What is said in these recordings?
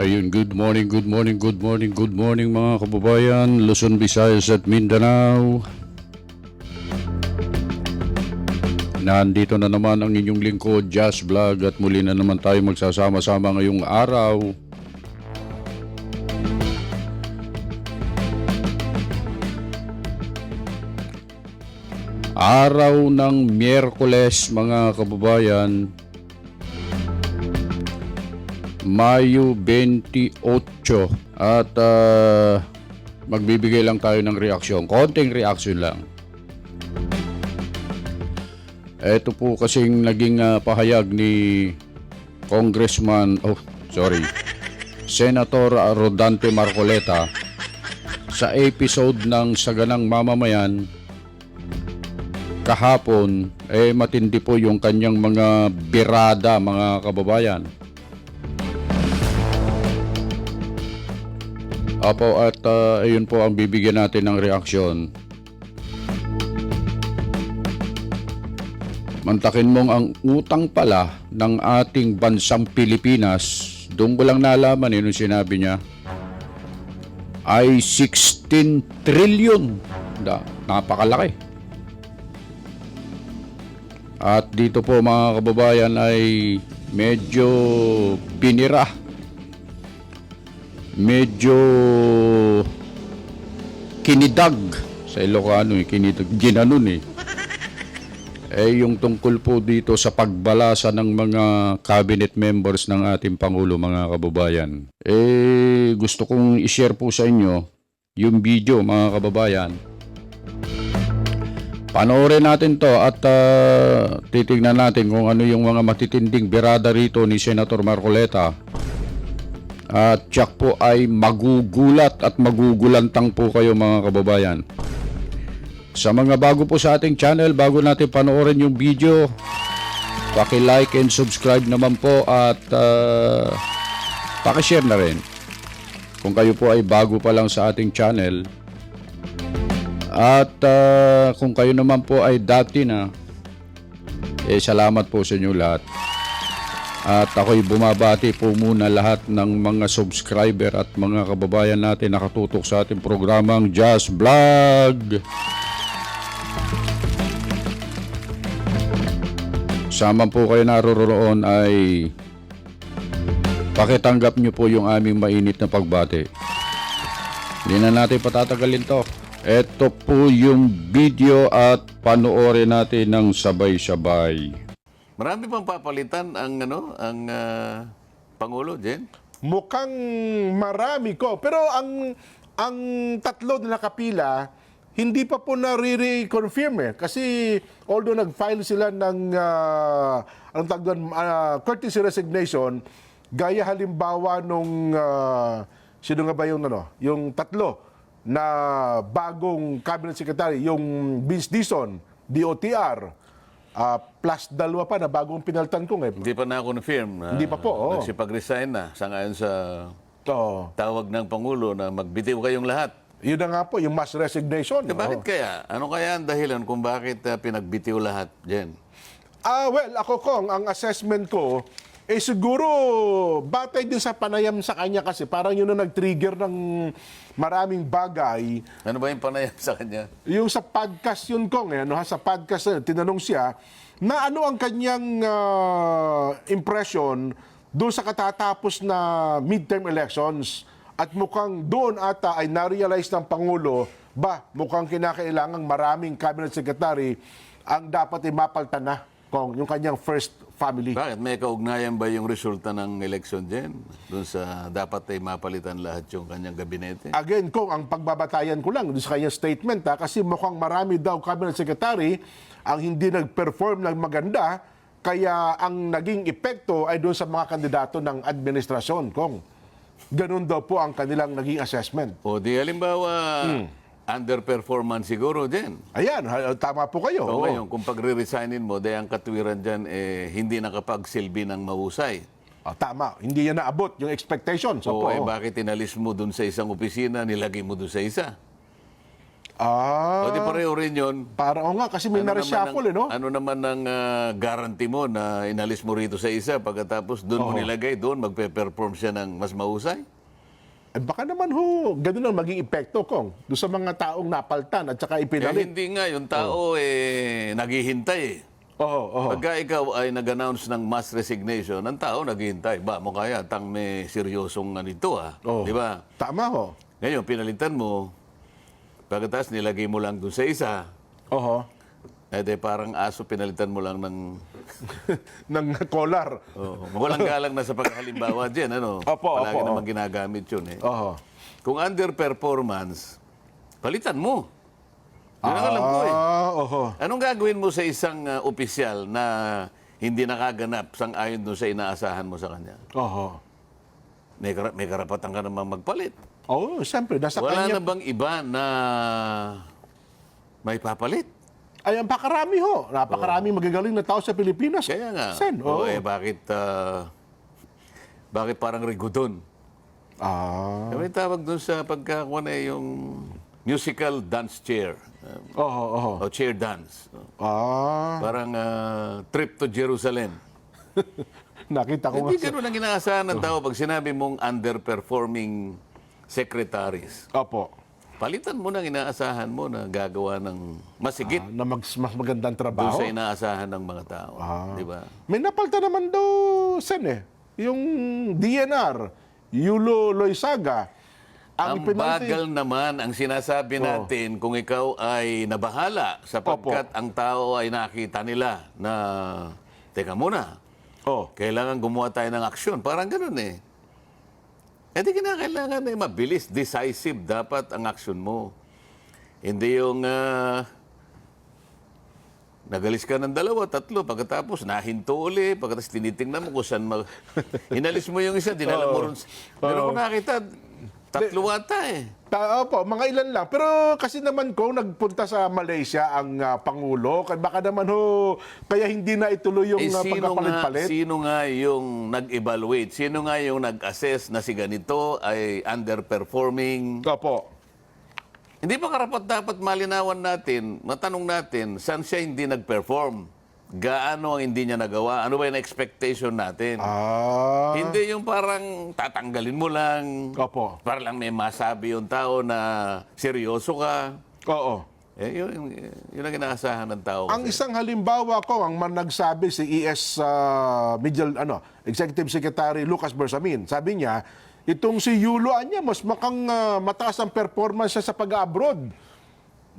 Ayun, good morning, good morning, good morning, good morning mga kababayan, Luzon, Visayas at Mindanao. Nandito na naman ang inyong lingkod, Jazz Vlog at muli na naman tayo magsasama-sama ngayong araw. Araw ng Miyerkules mga kababayan, Mayo 28 at ah, magbibigay lang tayo ng reaksyon. Konting reaksyon lang. Ito po kasing naging ah, pahayag ni Congressman, oh sorry, Senator Rodante Marcoleta sa episode ng Saganang Mamamayan kahapon eh matindi po yung kanyang mga birada mga kababayan. Apo at ah, ayun po ang bibigyan natin ng reaksyon. Mantakin mong ang utang pala ng ating bansang Pilipinas, doon ko lang nalaman nung sinabi niya, ay 16 trillion. Da, napakalaki. At dito po mga kababayan ay medyo binira medyo kinidag sa Ilocano eh, kinidag, ginanon eh. Eh yung tungkol po dito sa pagbalasa ng mga cabinet members ng ating Pangulo mga kababayan. Eh gusto kong i-share po sa inyo yung video mga kababayan. Panoorin natin to at ah, titignan natin kung ano yung mga matitinding birada rito ni Senator Marcoleta at tiyak po ay magugulat at magugulantang po kayo mga kababayan. Sa mga bago po sa ating channel, bago natin panoorin yung video, paki-like and subscribe naman po at uh, paki-share na rin. Kung kayo po ay bago pa lang sa ating channel, at ah, kung kayo naman po ay dati na, eh salamat po sa inyo lahat. At ako'y bumabati po muna lahat ng mga subscriber at mga kababayan natin nakatutok sa ating programang Just Vlog. Sama po kayo naroroon ay pakitanggap nyo po yung aming mainit na pagbati. Hindi na natin patatagalin to. Ito po yung video at panoorin natin ng sabay-sabay. Marami pang papalitan ang ano, ang ah, pangulo, Jen. Mukhang marami ko. Pero ang ang tatlo na nakapila, hindi pa po na-reconfirm eh. Kasi although nag-file sila ng uh, anong tawag doon, ah, courtesy resignation, gaya halimbawa nung ah, sino nga ba yung ano, yung tatlo na bagong cabinet secretary, yung Vince Dison, DOTR, ah, plus dalawa pa na bagong pinaltan ko eh. Hindi pa na-confirm. na Hindi pa po, oo. Nagsipag-resign na sa ngayon sa To. tawag ng Pangulo na magbitiw kayong lahat. Yun na nga po, yung mass resignation. Eh, bakit kaya? Ano kaya ang dahilan kung bakit ah, pinagbitiw lahat, Jen? Ah, well, ako kong, ang assessment ko, eh siguro, batay din sa panayam sa kanya kasi parang yun ang nag-trigger ng maraming bagay. Ano ba yung panayam sa kanya? Yung sa podcast yun kong, eh, ano, ha, sa podcast na yun, tinanong siya, na ano ang kanyang ah, impression doon sa katatapos na midterm elections at mukhang doon ata ay na-realize ng Pangulo, ba, mukhang kinakailangang maraming cabinet secretary ang dapat ay mapaltan na kung yung kanyang first family. Bakit? May kaugnayan ba yung resulta ng election, Jen? Doon sa dapat ay mapalitan lahat yung kanyang gabinete? Again, kung ang pagbabatayan ko lang doon sa kanyang statement ha, kasi mukhang marami daw cabinet secretary ang hindi nag-perform ng maganda kaya ang naging epekto ay doon sa mga kandidato ng administrasyon kung ganun daw po ang kanilang naging assessment. O di halimbawa, underperformance siguro, Jen. Ayan, tama po kayo. O Oo. ngayon, kung pag-resignin mo, dahil ang katwiran dyan, eh, hindi nakapagsilbi ng mahusay. Ah, tama, hindi yan naabot yung expectation. So, So, po, eh, oo. bakit inalis mo dun sa isang opisina, nilagay mo dun sa isa? Ah, O di pareho rin yun. para o nga, kasi may Ano na-reshuffle, eh, no? ano naman ang ah, guarantee mo na inalis mo rito sa isa pagkatapos doon mo nilagay, doon magpe-perform siya ng mas mahusay? Eh, baka naman ho, ganun ang maging epekto, Kong, doon sa mga taong napaltan at saka Eh, ipinalit. hindi nga, yung tao eh, naghihintay eh. Oo, oo. Pagka ikaw ay nag-announce ng mass resignation, ang tao naghihintay. Ba, mo kaya, tang may seryosong ganito ah. Oo. Di ba? Tama ho. Ngayon, pinalitan mo, pagkatapos nilagay mo lang doon sa isa, Oo. Eh de parang aso pinalitan mo lang ng... ng collar. Oh, walang galang na sa paghalimbawa dyan, ano? Opo, Palagi opo, naman ginagamit yun eh. Oo. Kung underperformance, palitan mo. Yun ang alam ko eh. Ah, oho. Anong gagawin mo sa isang uh, opisyal na hindi nakaganap sang ayon doon sa inaasahan mo sa kanya? Oho. May, kara- may karapatan ka namang magpalit. Oo, siyempre, nasa Wala kanya. na bang iba na may papalit? Ay, ang pakarami ho. Napakaraming magagaling na tao sa Pilipinas. Kaya nga. Sen, Oo, oo. eh, bakit, ah, bakit parang rigudon? Ah. May tawag doon sa pagkakuha na yung musical dance chair. uh, Oho, oho. o chair dance. Ah. Parang ah, trip to Jerusalem. Nakita ko nga. Hindi ganun ang inaasahan ng tao pag sinabi mong underperforming secretaries. Opo. Palitan mo ng inaasahan mo na gagawa ng masigit Ah, na mag, mas magandang doon trabaho. sa inaasahan ng mga tao. Ah. Di ba? May napalta naman daw, Sen eh. Yung DNR, Yulo Loisaga. Ang ipinalti- bagal naman ang sinasabi natin kung ikaw ay nabahala sapagkat ang tao ay nakita nila na, teka muna, Oh. kailangan gumawa tayo ng aksyon. Parang ganun eh. Eh di kinakailangan eh, mabilis, decisive dapat ang aksyon mo. Hindi yung ah, nagalis ka ng dalawa, tatlo, pagkatapos nahinto uli, pagkatapos tinitingnan mo kung saan mag... Inalis mo yung isa, dinala mo rin. Pero kung nakita, tatlo ata eh. Ta- opo, mga ilan lang. Pero kasi naman ko, nagpunta sa Malaysia ang ah, Pangulo. Kaya Baka naman ho, kaya hindi na ituloy yung Eh, uh, sino, nga, pagpapalit-palit. sino nga yung nag-evaluate? Sino nga yung nag-assess na si ganito ay underperforming? Opo. Hindi ba karapat dapat malinawan natin, matanong natin, saan siya hindi nag-perform? Gaano ang hindi niya nagawa? Ano ba yung expectation natin? Ah. Hindi yung parang tatanggalin mo lang, Opo. para lang may masabi yung tao na seryoso ka. Oo. Eh, yun, yun ang inaasahan ng tao. Ang kasi. isang halimbawa ko, ang man nagsabi si ES uh, Medial, ano, Executive Secretary Lucas Bersamin, sabi niya, itong si Yulo niya, mas makang ah, mataas ang performance siya sa pag-abroad.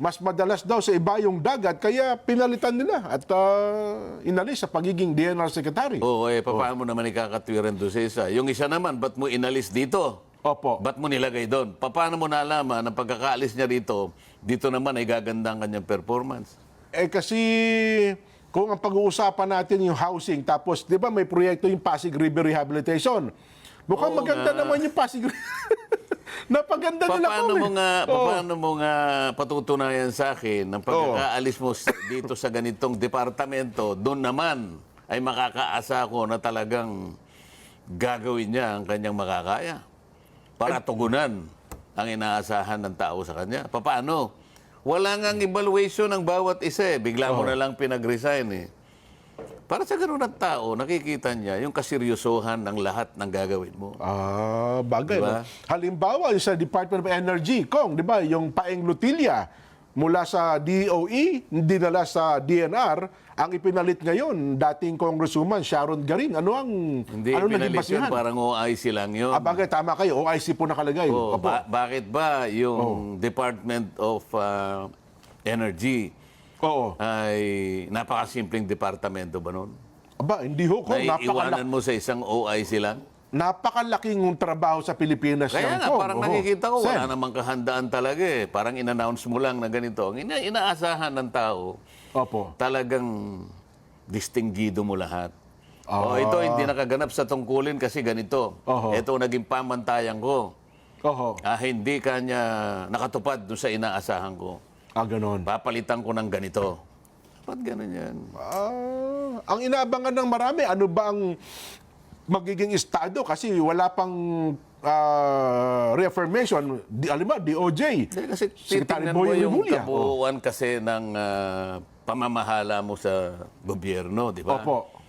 Mas madalas daw sa iba yung dagat, kaya pinalitan nila at ah, inalis sa pagiging DNR Secretary. Oo, eh, paano mo naman ikakatwiran doon sa isa? Yung isa naman, ba't mo inalis dito? Opo. Ba't mo nilagay doon? Pa- Paano mo nalaman ang pagkakaalis niya dito, dito naman ay gaganda ang kanyang performance? Eh kasi kung ang pag-uusapan natin yung housing, tapos di ba may proyekto yung Pasig River Rehabilitation. Mukhang Oo maganda nga. naman yung Pasig Napaganda Pa- nila paano mo eh. nga, Oo. paano mo nga patutunayan sa akin ng pagkakaalis mo s- dito sa ganitong departamento, doon naman ay makakaasa ko na talagang gagawin niya ang kanyang makakaya para tugunan ang inaasahan ng tao sa kanya. Paano? Wala nga evaluation ng bawat isa eh. Bigla mo na lang pinag-resign eh. Para sa ganun ng tao, nakikita niya yung kaseryosohan ng lahat ng gagawin mo. Ah, bagay. Diba? no? Halimbawa, yung sa Department of Energy, Kong, di ba, yung Paeng Lutilia, mula sa DOE, dinala sa DNR, ang ipinalit ngayon, dating Congresswoman Sharon Garin. Ano ang Hindi ano naging pinalis yun, basihan? parang OIC lang yun. Ah, bagay, tama kayo. OIC po nakalagay. Oh, ba- bakit ba Oh. yung Department of uh, Energy Oo. ay napakasimpleng departamento ba nun? Aba, hindi ho, Kong. Na Napakalaki, iwanan mo sa isang OIC lang? napakalaking trabaho sa Pilipinas Kaya yan, nga, Kong. parang Oo. nakikita ko, wala Sen. namang kahandaan talaga eh. Parang in-announce mo lang na ganito. Ang ina- inaasahan ng tao, Opo. talagang distinggido mo lahat. Ah. Oh, ito hindi nakaganap sa tungkulin kasi ganito. Oho. Ito naging pamantayan ko. Oho. Ah, hindi kanya nakatupad doon sa inaasahan ko. Ah, ganon. Papalitan ko ng ganito. Ba't ganun yan? Ah, ang inaabangan ng marami, ano ba ang magiging estado kasi wala pang ah, reaffirmation, di, alam mo, DOJ. Hindi, kasi titingnan mo yung Rimulya. kabuuan kasi ng ah, pamamahala mo sa gobyerno, di ba? Opo.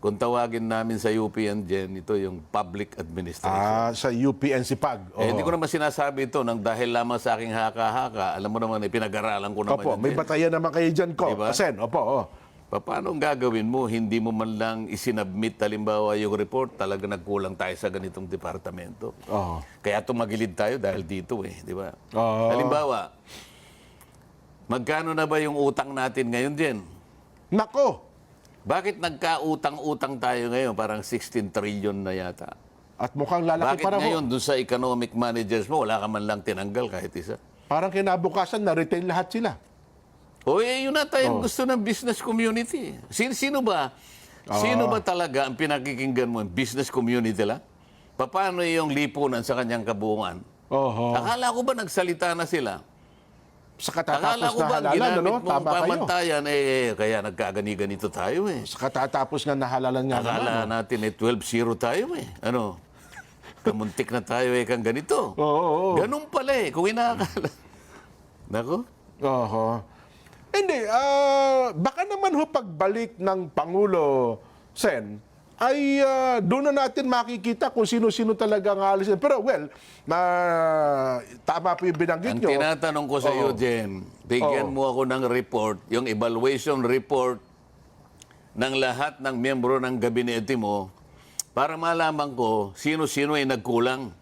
Kung tawagin namin sa UPN Gen, ito yung public administration. Ah, sa UPNCPAG. Eh, hindi ko naman sinasabi ito nang dahil lamang sa aking haka-haka. Alam mo naman, eh, pinag-aralan ko naman Opo, yan may din. batayan naman kayo dyan ko. Diba? Kasen, opo, oh. Pa- Paano ang gagawin mo? Hindi mo man lang isinabmit, halimbawa, yung report, talaga nagkulang tayo sa ganitong departamento. Oo. Kaya tumagilid tayo dahil dito eh, di ba? Oo. Halimbawa, magkano na ba yung utang natin ngayon din? Nako! Bakit nagkautang-utang tayo ngayon? Parang 16 trillion na yata. At mukhang lalaki Bakit pa ngayon mo. dun sa economic managers mo, wala ka man lang tinanggal kahit isa? Parang kinabukasan na retain lahat sila. O eh, yun na Oh. tayong gusto ng business community. Sino, sino ba? Sino ba talaga ang pinakikinggan mo? Business community lang? Paano yung lipunan sa kanyang kabuuan? Oho. Akala ko ba nagsalita na sila? Sa katatapos na halalan, ano? Tama kayo. pamantayan, eh, kaya nagkagani-ganito tayo eh. Sa katatapos nga nahalalan nga naman. Akala natin eh, 12-0 tayo eh. Ano? Kamuntik na tayo eh, kang ganito. Oo, oo, oo. Ganun pala eh, kung inaakala. Nako? Oho. Hindi, ah, baka naman ho pagbalik ng Pangulo Sen, ay ah, doon na natin makikita kung sino-sino talaga ang aalisin. Pero well, na, tama po yung binanggit Ang nyo. tinatanong ko sa iyo, Jen, bigyan Oo. mo ako ng report, yung evaluation report ng lahat ng miyembro ng gabinete mo para malaman ko sino-sino ay nagkulang.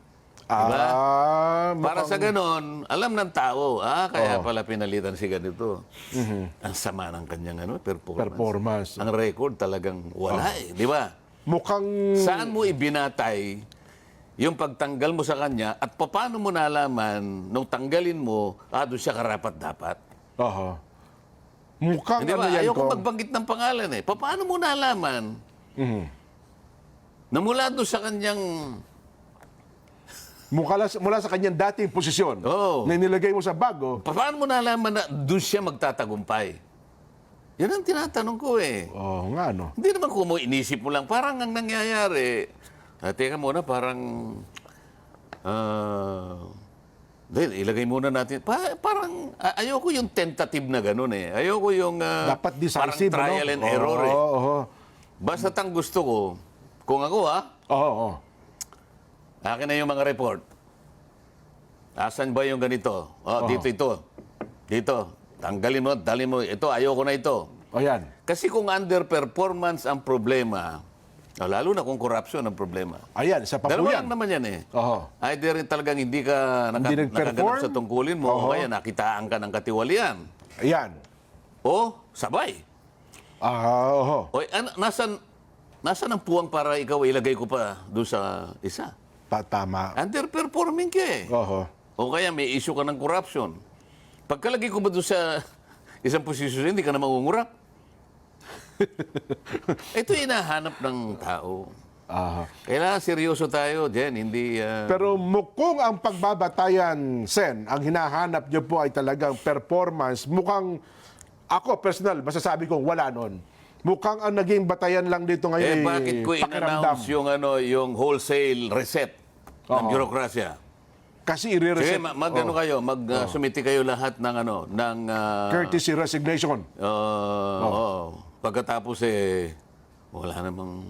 Diba? Ah, Para sa ganon, alam ng tao, ah, kaya pala pinalitan si ganito. Mhm. Ang sama ng kanyang ano, performance. performance. Ang record talagang wala eh, di ba? Mukhang Saan mo ibinatay yung pagtanggal mo sa kanya at paano mo nalaman nung tanggalin mo, ah, doon siya karapat dapat? Oho. Mukhang Hindi ba? ano yan Ayoko ko. magbanggit ng pangalan eh. Paano mo nalaman Mhm. na mula doon sa kanyang... Mula, mula sa kanyang dating posisyon Oo. na nilagay mo sa bago, Paano mo nalaman na doon siya magtatagumpay? Yan ang tinatanong ko eh. oh nga no. Hindi naman kung mo inisip mo lang, parang ang nangyayari, ah, teka muna, parang, ah, dahil ilagay muna natin, pa, parang, ah, ayoko yung tentative na ganun eh. Ayoko yung, ah, Dapat decisive, parang trial ano? and error eh. Oo, oo. Basta ang gusto ko, kung ako ah, Oo, oo. akin na yung mga report. Asan ba yung ganito? Oh, dito ito. Dito. Tanggalin mo, dalhin mo. Ito, ayoko na ito. O yan. Kasi kung underperformance ang problema, lalo na kung corruption ang problema. Ayan, sa pa Dalawa lang naman yan eh. Oho. Either talagang hindi ka naka, Hindi nag-perform? nakaganap sa tungkulin mo, o kaya nakitaan ka ng katiwalian. Ayan. O sabay. Ah, oho. O an, nasan, nasan ang puwang para ikaw ilagay ko pa doon sa isa? Pa- tama. Underperforming ka eh. Oho. O kaya may issue ka ng corruption. Pagkalagay ko ba doon sa isang posisyon, hindi ka na mangungurap. Ito yung hinahanap ng tao. Aha. Kailangan seryoso tayo, Jen. Hindi... ah, Pero mukhang ang pagbabatayan, Sen, ang hinahanap niyo po ay talagang performance. Mukhang, ako personal, masasabi kong wala nun. Mukhang ang naging batayan lang dito ngayon eh, bakit ko in-announce yung, ano, yung wholesale reset ng Oo. Kasi Sige, i-reset. ma- mag, ano kayo, mag, ah, sumiti kayo lahat ng, ano, ng... ah, Courtesy resignation. oo. Pagkatapos, eh, wala namang...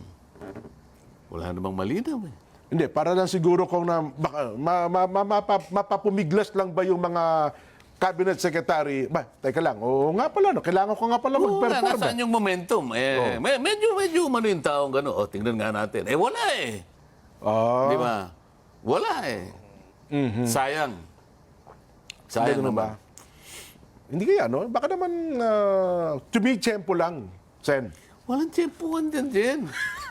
Wala namang malinaw, eh. Hindi, para lang siguro kung na, baka, ma, ma, ma, mapa- mapapumiglas lang ba yung mga cabinet secretary. Ba, teka lang. Oo nga pala, no? kailangan ko nga pala Oo mag-perform. nasaan yung momentum? Eh, me- medyo, medyo umano yung taong gano'n. O, tingnan nga natin. Eh, wala eh. Ah, Di ba? Wala eh. Sayang. Sayang ganun naman. ba? Hindi kaya, no? Baka naman uh, tumitsempo lang, Sen. Walang tiyempuan din din.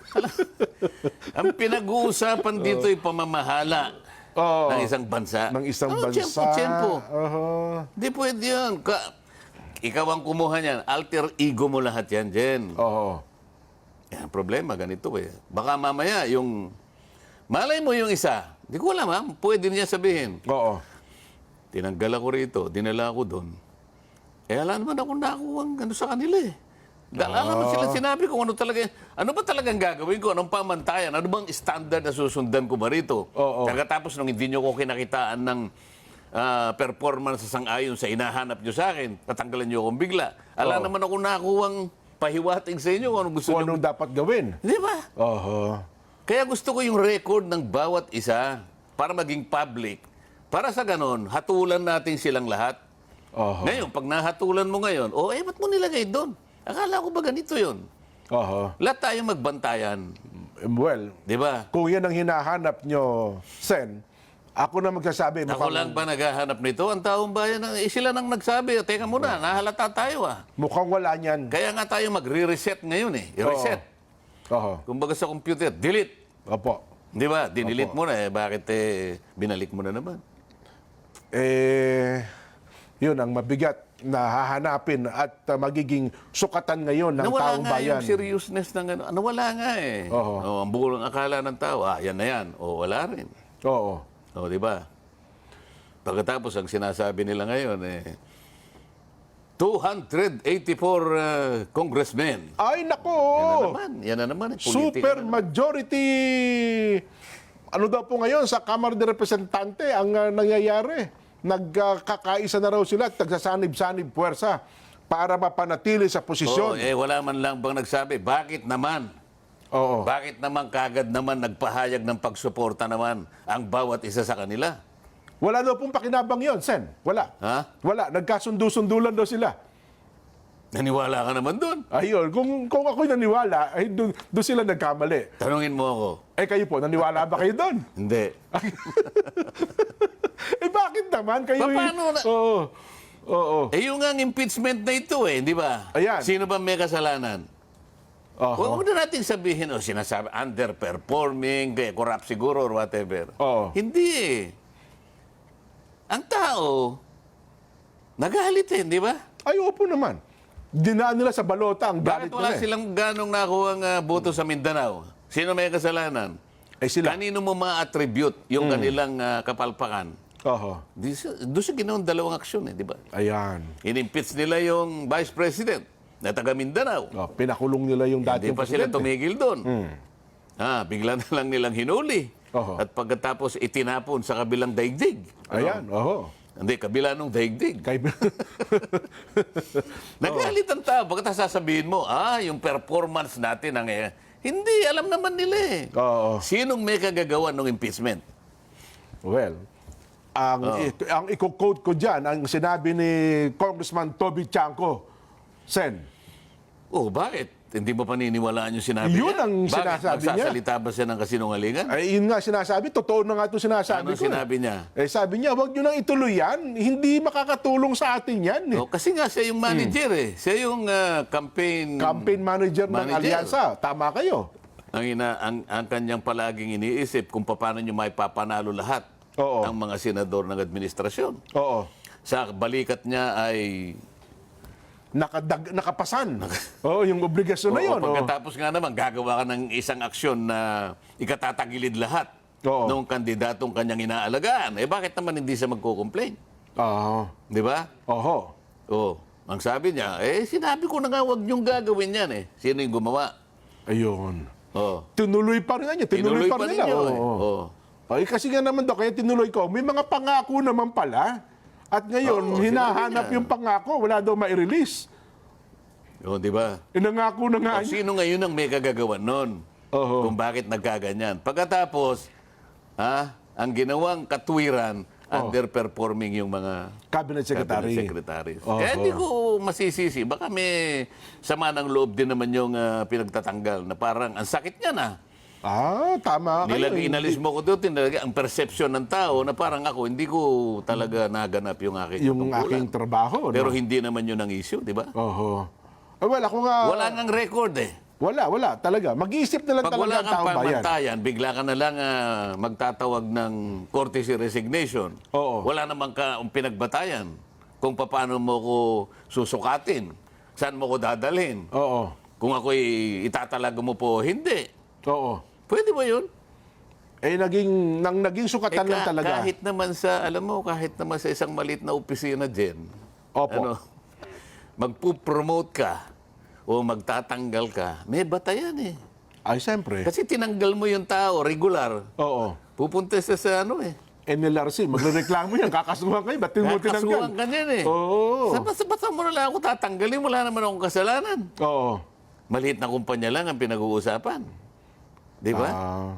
Ang pinag-uusapan dito ay pamamahala Oo. ng isang bansa. ng isang Ano, bansa. Tiyempo, tiyempo. Hindi pwede yan. Ka- ikaw ang kumuha niyan. Alter ego mo lahat yan, Jen. Oo. Yan ang problema, ganito eh. Baka mamaya yung... Malay mo yung isa. Hindi ko alam ha. Pwede niya sabihin. Oo. Tinanggal ako rito, dinala ako doon. Eh, wala naman ako nakuha ang ano sa kanila eh. Alam mo sila sinabi ko ano talaga, ano ba talagang gagawin ko? Anong pamantayan? Ano bang standard na susundan ko ba rito? Oo. Pagkatapos nung hindi nyo ko kinakitaan ng ah, performance sa sang-ayon sa hinahanap nyo sa akin, tatanggalan nyo akong bigla. Ala Oo. naman ako nakuwang pahiwatig sa inyo kung ano gusto Kung nyo. anong dapat gawin. Di ba? Oho. Kaya gusto ko yung record ng bawat isa para maging public. Para sa ganon, hatulan natin silang lahat. Oho. Ngayon, pag nahatulan mo ngayon, oh, eh, ba't mo nilagay doon? Akala ko ba ganito yun? Oho. Lahat tayo magbantayan. Well, Di ba? kung yan ang hinahanap nyo, Sen, ako na magsasabi. Ako lang ba naghahanap nito? Ang taong bayan, eh, sila nang nagsabi, teka muna, nahalata tayo ah. Mukhang wala niyan. Kaya nga tayo magre-reset ngayon eh. I-reset. Oho. Kumbaga sa computer, delete. Opo. Di ba? Dinilit mo na eh. Bakit eh, binalik mo na naman? Eh, yun ang mabigat na hahanapin at uh, magiging sukatan ngayon ng Nawala taong nga bayan. yung seriousness ng ano. Nawala nga eh. Oo. Oh, ang buong akala ng tao, ah, yan na yan. O, wala rin. Oo. O, di ba? Pagkatapos, ang sinasabi nila ngayon, eh, 284 uh, congressmen. Ay, nako! Yan na naman. Yan na naman. eh, politika Super na naman. majority ano daw po ngayon sa Kamara de Representante ang uh, nangyayari. Nagkakaisa na raw sila at nagsasanib-sanib puwersa para mapanatili sa Oo, posisyon. eh, wala man lang bang nagsabi, bakit naman? Oo. Bakit naman kagad naman nagpahayag ng pagsuporta naman ang bawat isa sa kanila? Wala daw pong pakinabang yon, Sen. Wala. Ha? Wala. Nagkasundo-sundulan daw sila. Naniwala ka naman doon. Ayun, kung, kung ako'y naniwala, ay doon doon sila nagkamali. Tanungin mo ako. Eh kayo po, naniwala ba kayo doon? Hindi. eh bakit naman kayo? Pa- paano na- Oo. Oo. Eh yung ang impeachment na ito eh, di ba? Ayan. Sino ba may kasalanan? Oo. Huwag na natin sabihin, oh, sinasabi, underperforming, kaya corrupt siguro or whatever. Oo. Hindi eh. Ang tao, nagalit eh, di ba? Ay, opo naman. Dinaan nila sa balota ang galit Bakit wala nila. eh. silang ganong nakuha ang ah, boto sa Mindanao? Sino may kasalanan? Eh sila. Hmm. Kanino mo ma-attribute yung kanilang ah, kapalpakan? Oho. Di sa- Doon sa ginawang dalawang aksyon eh, di ba? Ayan. In-impeach nila yung Vice President na taga Mindanao. Oh, pinakulong nila yung Hindi dating pa sila presidente. tumigil doon. Ah, bigla na lang nilang hinuli. Oho. At pagkatapos itinapon sa kabilang daigdig. Ano? Ayan, oho. Hindi, kabila nung daigdig. Kay... Nagalit ang tao. Pagkatapos sasabihin mo, ah, yung performance natin ang... eh. Hindi, alam naman nila eh. Oo. Sinong may kagagawa ng impeachment? Well, ang, Oh. ito, ang i-quote ko dyan, ang sinabi ni Congressman Toby Chanco, Sen, Oh, bakit? Hindi mo paniniwalaan yung sinabi Yun niya? ang bakit? sinasabi niya. Magsasalita ba siya ng kasinungalingan? ay yun nga sinasabi, totoo na nga ito sinasabi Ano ko. sinabi niya? Eh sabi niya, wag nyo nang ituloy yan. Hindi makakatulong sa atin yan. eh. Oh, kasi nga siya yung manager eh. Siya yung ah, campaign... Campaign manager, ng Manager. alyansa. Tama kayo. ang, ina, ang, ang kanyang palaging iniisip kung paano niyo may papanalo lahat Oo. ang mga senador ng administrasyon. Oo. Sa balikat niya ay... Nakadag, nakapasan. Oo, yung obligasyon na Oo, yun. oh. pagkatapos nga naman, gagawa ka ng isang aksyon na ikatatagilid lahat Oo. ng kandidatong kanyang inaalagaan. Eh bakit naman hindi siya magko-complain? Oo. Di ba? Oho. Oh, ang sabi niya, eh sinabi ko na nga huwag niyong gagawin yan eh. Sino yung gumawa? Ayun. Oh. Tinuloy pa rin niya. Tinuloy, Tinuloy pa, pa rin nila. ninyo, eh. Oo. Oo. Ay, kasi nga naman daw, kaya tinuloy ko. May mga pangako naman pala. At ngayon, Oo, hinahanap sinabi niya. yung pangako. Wala daw ma-release. Oh, di ba? Inangako na nga O, niya. sino ngayon ang may kagagawan nun? Oo. Kung bakit nagkaganyan. Pagkatapos, ha, ang ginawang katwiran, underperforming yung mga Cabinet Secretary. cabinet secretaries. Oo. Kaya hindi ko masisisi. Baka may sama ng loob din naman yung ah, pinagtatanggal na parang ang sakit niya na. Ah, tama kayo. Nilag, inalis mo ko doon, tinalaga, ang perception ng tao na parang ako, hindi ko talaga naganap yung aking Yung tungkulan. aking trabaho. Pero no? hindi naman yun ang issue, di ba? Oho. Eh, well, ako nga... Wala ngang record eh. Wala, wala. Talaga. Mag-iisip na lang Pag talaga wala ang kang taong bayan. pamantayan, bigla ka na lang ah, magtatawag ng courtesy resignation. Oo. Wala naman ka ang pinagbatayan kung paano mo ko susukatin. Saan mo ko dadalhin. Oo. Kung ako'y itatalaga mo po, hindi. Oo. Pwede ba yun? Eh, naging, nang naging sukatan Eh, lang talaga. Kahit naman sa, alam mo, kahit naman sa isang maliit na opisina dyan, Opo. ano, magpo-promote ka, o magtatanggal ka, may batayan eh. Ay, siyempre. Kasi tinanggal mo yung tao, regular. Oo. Pupunta sa, sa ano eh. NLRC, magreklamo yan. Kakasuhan kayo. Ba't mo tinanggal? Kakasuhan ka niyan eh. Oo. Sa basta mo na lang ako tatanggalin, wala naman akong kasalanan. Oo. Maliit na kumpanya lang ang pinag-uusapan. Di ba? Ah.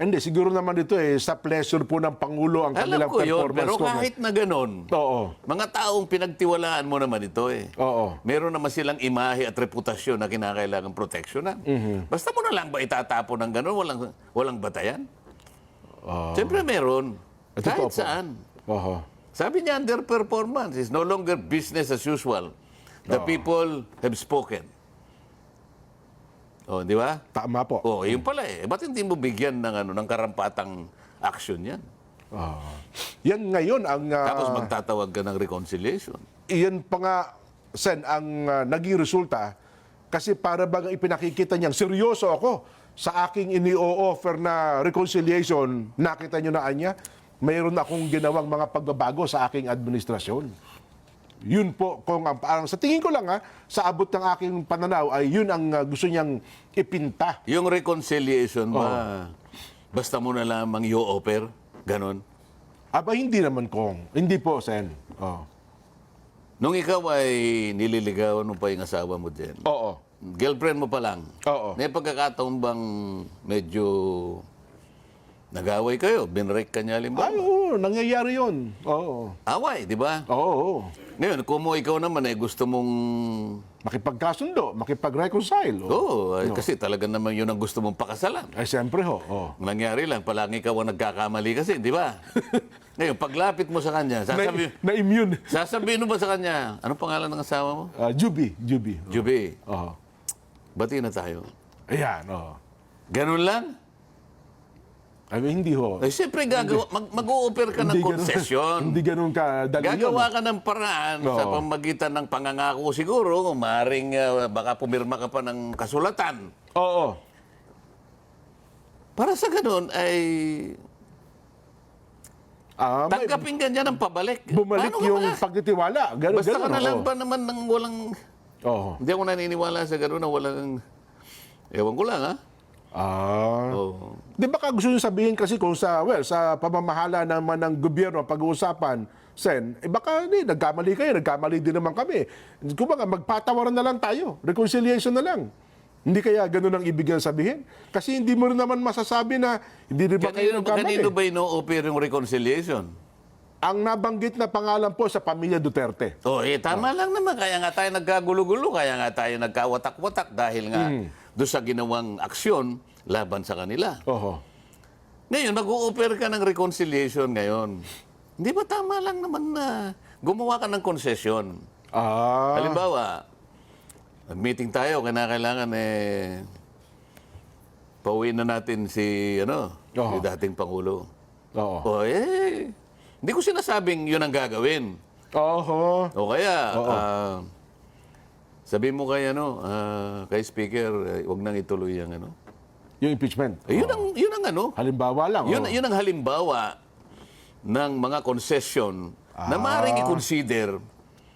hindi, siguro naman dito eh, sa pleasure po ng Pangulo ang Alam kanilang ko yun, performance pero comment. kahit na ganun, Oo. mga taong pinagtiwalaan mo naman ito eh. Oo. Meron naman silang imahe at reputasyon na kinakailangan proteksyonan. Mhm. Basta mo na lang ba itatapon ng ganun, walang, walang batayan? Ah. Siyempre meron. Ito Kahit po, po. saan. Oo. Sabi niya, underperformance is no longer business as usual. The people have spoken. Oh, di ba? Tama po. Oh, yun pala eh. Ba't hindi mo bigyan ng ano ng karampatang action yan? Ah. Yan ngayon ang... ah, Tapos magtatawag ka ng reconciliation. iyan pa nga, Sen, ang ah, naging resulta kasi para bang ipinakikita niyang seryoso ako sa aking ini-offer na reconciliation, nakita niyo na anya, mayroon akong ginawang mga pagbabago sa aking administrasyon. Yun po, kung ang, parang sa tingin ko lang ha, sa abot ng aking pananaw ay yun ang ah, gusto niyang ipinta. Yung reconciliation ba, basta mo na lamang i-offer? Ganon. Aba, hindi naman kong. Hindi po, Sen. Oh. Nung ikaw ay nililigawan mo pa yung asawa mo din, Oo. girlfriend mo pa lang, Oo. may pagkakataon bang medyo nag-away kayo, binrek ka niya halimbawa? Ay, oo, nangyayari yun. Oo. Away, di ba? Oo. oo. Ngayon, kung mo ikaw naman eh, gusto mong... Makipagkasundo, makipag-reconcile. Oo, oh, ay, kasi talaga naman yun ang gusto mong pakasalan. Ay, siyempre ho. Oh. Ang nangyari lang, palagi ikaw ang nagkakamali kasi, di ba? Ngayon, paglapit mo sa kanya, sasabi, Na, immune sasabihin mo ba sa kanya, ano pangalan ng asawa mo? Ah, Juby, Juby. Juby, Oo. bati na tayo. Ayan, oo. Ganun lang? Ay, hindi ho. Eh, siyempre, gagawa, mag, mag-o-offer ka ng Hindi ganun- concession. hindi ganun ka dali Gagawa yun. ka ng paraan sa Oo. pamagitan ng pangangako siguro, kung maaaring ah, baka pumirma ka pa ng kasulatan. Oo. Para sa ganun ay Ah, may tanggapin ka niya ng pabalik. bumalik Paano ka yung ba? pagtitiwala. Ganun, Basta ganun. ka na lang oo. ba naman ng walang... Oo. Hindi ako naniniwala sa gano'n na walang... Ewan ko lang, ha? Ah. Oo. Di ba ka gusto nyo sabihin kasi kung sa, well, sa pamamahala naman ng gobyerno, pag-uusapan, Sen, eh baka hindi, nagkamali kayo, nagkamali din naman kami. Kung baga, magpatawaran na lang tayo. Reconciliation na lang. Hindi kaya ganun ang ibig niyang sabihin? Kasi hindi mo rin naman masasabi na hindi rin ba kayo ba- kanino nagkamali. ba ino-offer yung reconciliation? Ang nabanggit na pangalan po sa pamilya Duterte. Oh, eh, tama lang naman. Kaya nga tayo nagkagulo-gulo. Kaya nga tayo nagkawatak-watak dahil nga Hmm. Doon sa ginawang aksyon laban sa kanila. Oho. Ngayon, mag-o-offer ka ng reconciliation ngayon. Hindi ba tama lang naman na gumawa ka ng konsesyon? Ah. Halimbawa, nag-meeting tayo, kinakailangan eh, pauwiin na natin si, ano, Oo. si dating Pangulo. Oo. O eh, hindi ko sinasabing yun ang gagawin. Oho. O kaya, ah, sabi mo kay, ano, ah, kay Speaker, eh, wag nang ituloy ang ano. Yung impeachment. Eh, yun, ang, yun ang ano, Halimbawa lang. yun, oh. yun ang halimbawa ng mga concession na maaaring i-consider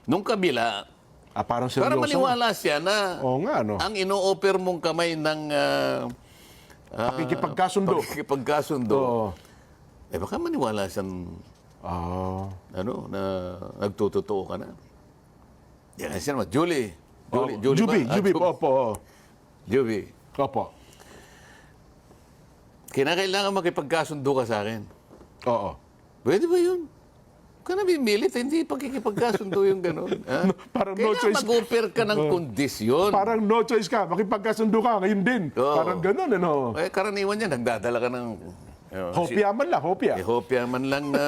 nung kabila Ah, parang seryoso. para maniwala siya na Oo nga, no? ang ino-offer mong kamay ng ah, ah, Pakikipagkasundo. pakikipagkasundo, Oo. eh baka maniwala siyang Ah. ano, na nagtutotoo ka na. Yan siya naman. Julie. Julie, Oh, Julie Juby, ba? Ah, Juby, Julie. opo. oo. Julie. Opo. Kinakailangan makipagkasundo ka sa akin. Oo. Pwede ba yun? Huwag ka na bimilit, hindi pagkikipagkasundo yung gano'n. Parang no Kailangan choice. mag-offer ka ng kondisyon. Parang no choice ka. Makipagkasundo ka, ngayon din. Oo. Parang ganun, ano? Eh, karaniwan yan, nagdadala ka ng... si- Hopya man lang, hopya. Eh, hopya man lang na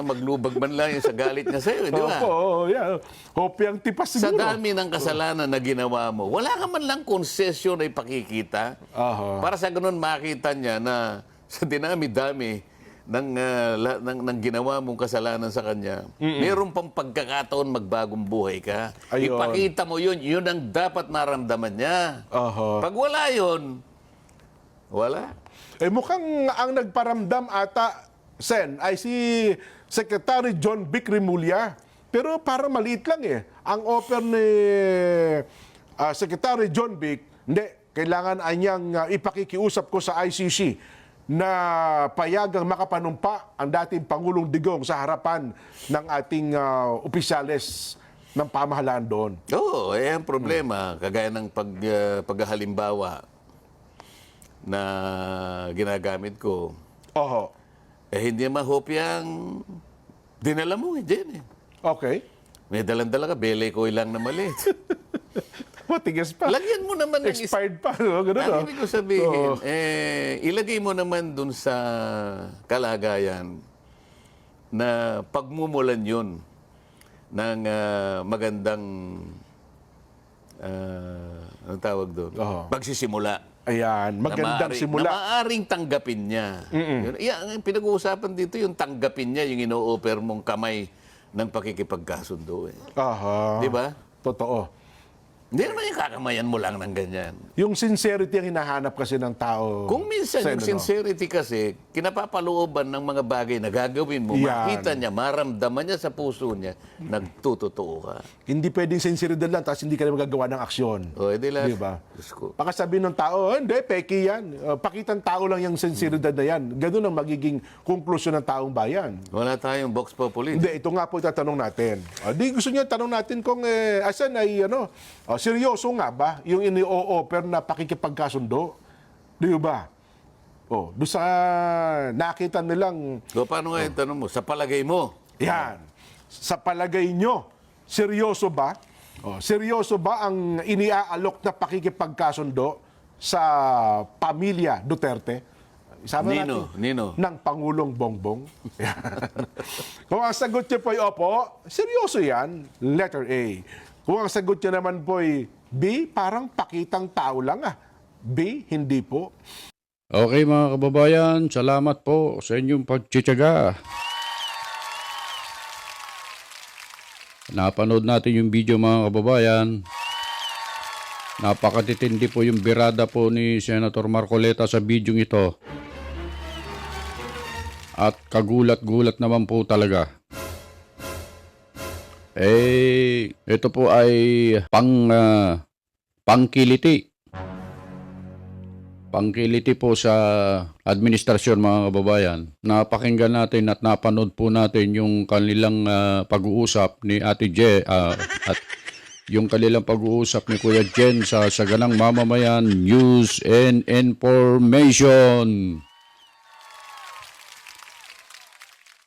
maglubag man lang yung sa galit niya sa'yo, di ba? Opo, oo, yeah. Hopya ang tipas Sa siguro. dami ng kasalanan na ginawa mo, wala ka man lang konsesyon ay pakikita. Aha. Para sa ganun makita niya na sa dinami-dami ng, ah, la- ng, ng ginawa mong kasalanan sa kanya, meron pang pagkakataon magbagong buhay ka. Ayun. Ipakita mo yun, yun ang dapat maramdaman niya. Aha. Pag wala yun, wala. Eh mukhang ang nagparamdam ata, Sen, ay si Secretary John Vic Remulla. Pero parang maliit lang eh. Ang offer ni ah, Secretary John Vic, hindi, kailangan anyang ah, ipakikiusap ko sa ICC na payagang makapanumpa ang dating Pangulong Digong sa harapan ng ating ah, opisyales ng pamahalaan doon. Oo, eh ang problema, kagaya ng pag, uh, paghalimbawa na ginagamit ko, Oho. eh hindi mahopyang dinala mo eh, eh. Okay. May dalang-dala ka, belay ko lang na maliit. Matigas pa. Lagyan mo naman ng Expired pa. No? Ganun, no? Ang ibig ko sabihin, Oo. eh, ilagay mo naman dun sa kalagayan na pagmumulan yun ng ah, magandang uh, anong tawag doon? Oo. Pagsisimula. Ayan, magandang na simula. Na maaaring tanggapin niya. Yun, yan, ang pinag-uusapan dito, yung tanggapin niya, yung ino-offer mong kamay ng pakikipagkasundo. Eh. Aha. Di ba? Totoo. Hindi naman yung kakamayan mo lang ng ganyan. Yung sincerity ang hinahanap kasi ng tao. Kung minsan Sen, yung sincerity kasi, kinapapalooban ng mga bagay na gagawin mo, Yan. makita niya, maramdaman niya sa puso niya, nagtutotoo ka. Hindi pwedeng sinceridad lang tapos hindi ka na magagawa ng aksyon. O, edi lahat. Di ba? Diyos ko. Baka sabihin ng tao, "Oh, hindi, peki yan. Uh, pakitang tao lang yung sinceridad na yan. Ganun ang magiging konklusyon ng taong bayan. Wala tayong box populi. Hindi, ito nga po itatanong natin. Di gusto niyo tanong natin kung eh, asan ay ano, uh, seryoso nga ba yung ini-o-offer na pakikipagkasundo? Di ba? Oh, doon sa nakita nilang O, paano nga yung tanong mo? Sa palagay mo? Yan. Sa palagay nyo, seryoso ba? Oh, seryoso ba ang iniaalok na pakikipagkasundo sa pamilya Duterte? Isama Nino, natin. Nino. Ng Pangulong Bongbong. Yan. Kung ang sagot niyo po ay opo, seryoso yan, letter A. Kung ang sagot niyo naman po ay B, parang pakitang tao lang ah. B, hindi po. Okay mga kababayan, salamat po sa inyong pagtsitsaga. Napanood natin yung video mga kababayan. Napakatitindi po yung birada po ni Senator Marcoleta sa video ito. At kagulat-gulat naman po talaga. Eh, ito po ay pang ah, pangkiliti pangkiliti po sa administrasyon mga kababayan. Napakinggan natin at napanood po natin yung kanilang ah, pag-uusap ni Ate Je ah, at yung kanilang pag-uusap ni Kuya Jen sa Saganang Mamamayan News and Information.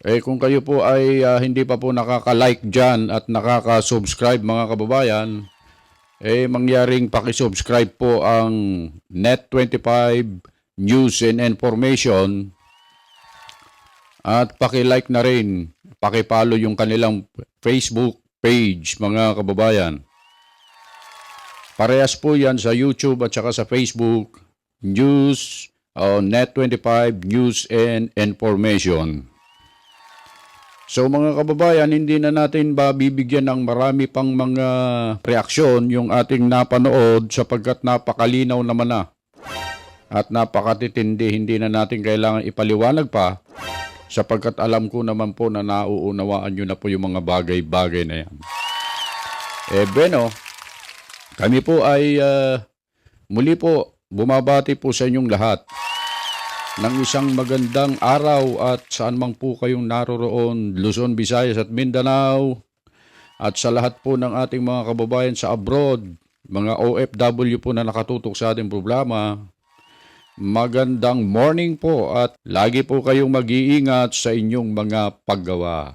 Eh kung kayo po ay ah, hindi pa po nakaka-like dyan at nakaka-subscribe mga kababayan, eh mangyaring paki-subscribe po ang Net25 News and Information at paki-like na rin, paki-follow yung kanilang Facebook page mga kababayan. Parehas po yan sa YouTube at saka sa Facebook News o Net25 News and Information. So mga kababayan, hindi na natin ba bibigyan ng marami pang mga reaksyon yung ating napanood sapagkat napakalinaw naman na. At napakatitindi, hindi na natin kailangan ipaliwanag pa sapagkat alam ko naman po na nauunawaan nyo na po yung mga bagay-bagay na yan. Eh, Beno, kami po ay ah, muli po bumabati po sa inyong lahat ng isang magandang araw at saan mang po kayong naroroon, Luzon, Visayas at Mindanao at sa lahat po ng ating mga kababayan sa abroad, mga OFW po na nakatutok sa ating problema. Magandang morning po at lagi po kayong mag-iingat sa inyong mga paggawa.